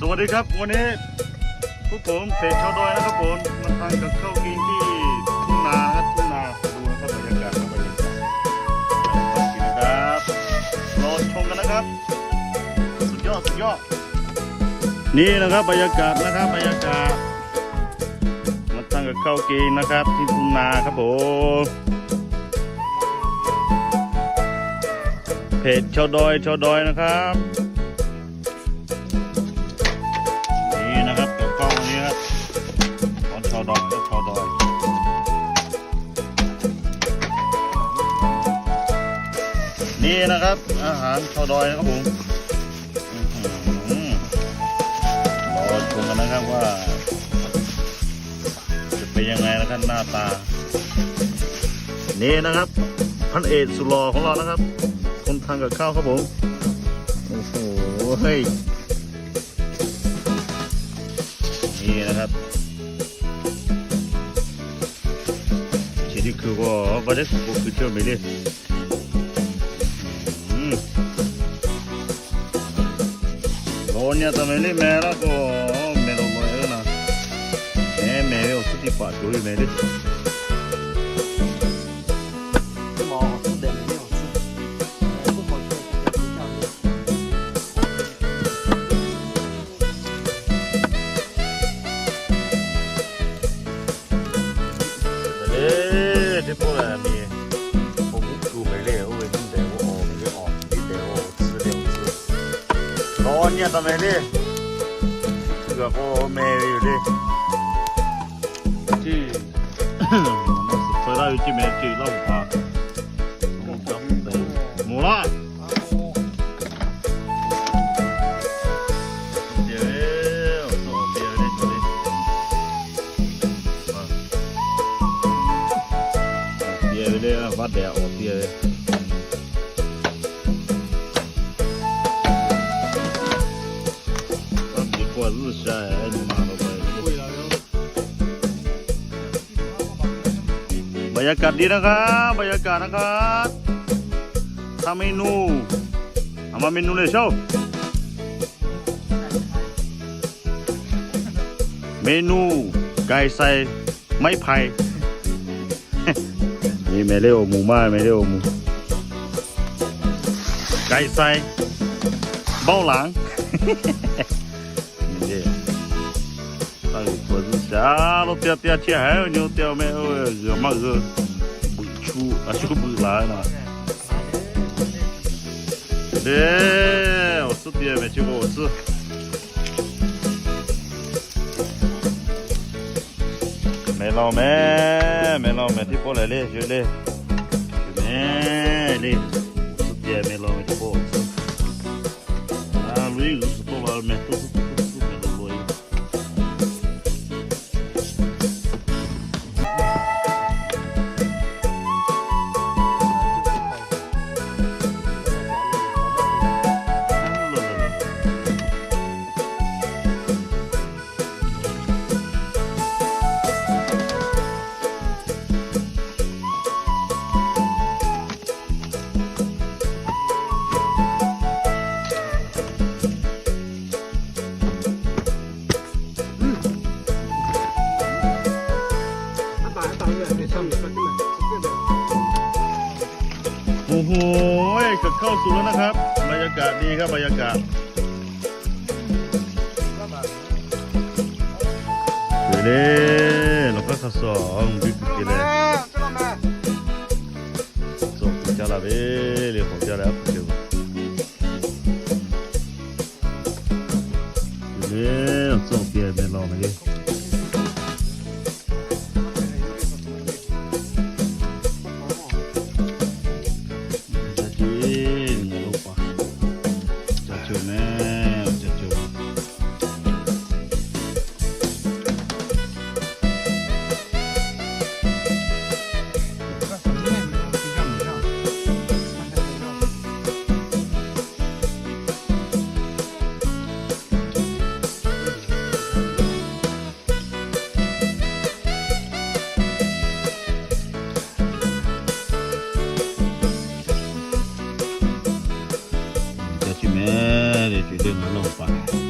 สวัสดีครับ วันนี้พวกผมเพจชาวดอยนะครับผมมาทานกับข้าวกินที่ทุ่งนาครับทุ่งนาดูนะครับบรรยากาศครับบรรยากาศขอบคุณนะครับรอชมกันนะครับ สุดยอดสุดยอดนี่นะครับบรรยากาศนะครับบรรยากาศมาทานกับข้าวกินนะครับ ที่ทุ่งนาครับผมเพจชาวดอยชาวดอยนะครับ นี่นะครับ อาหารชาวดอยนะครับผมอื้อหือรอชมกันนะครับว่า จะเป็นยังไงนะครับหน้าตา นี่นะครับ พันเอกสุดหล่อของเรานะครับ คนทานกับข้าวครับผมโอ้โหเฮ้ยนี่นะครับชีวิตคือว่าก็ได้สุข também limera com mero moena. É meu, se te patrulha, mero. Tipo, é, เนี่ยทำไมดิเกือบโอเมอยู่ดิจีมันสุดไปได้จีเมจีแล้วหัวหมูละวัดเดียวออกเดียว والسعد ما บรรยากาศดีนะครับบรรยากาศนะครับทำเมนูทำมาเมนูเลยเชียเมนูไก่ใส่ไม้ไผ่นี่เมเลโอหมูมากเม่เลโอหมูไก่ใส่เบ้าหลัง Aí, pode deixar, não tem até a tia reunião, tem o meu, mas eu. Acho que eu lá, né? É, o subi é metido, o subi. Melão, mé, melão, mé, tipo, lele, jule. Mé, lele. O subi é melão, tipo. Ah, Luiz, eu sou lá, mé, tudo. อ้โหกับข้าสู่แล้วนะครับ บรรยากาศดีครับบรรยากาศเด้เราก็ขสองบิ๊กกิเลยส่งจาราเบเรียกของาราบ 绝对能弄吧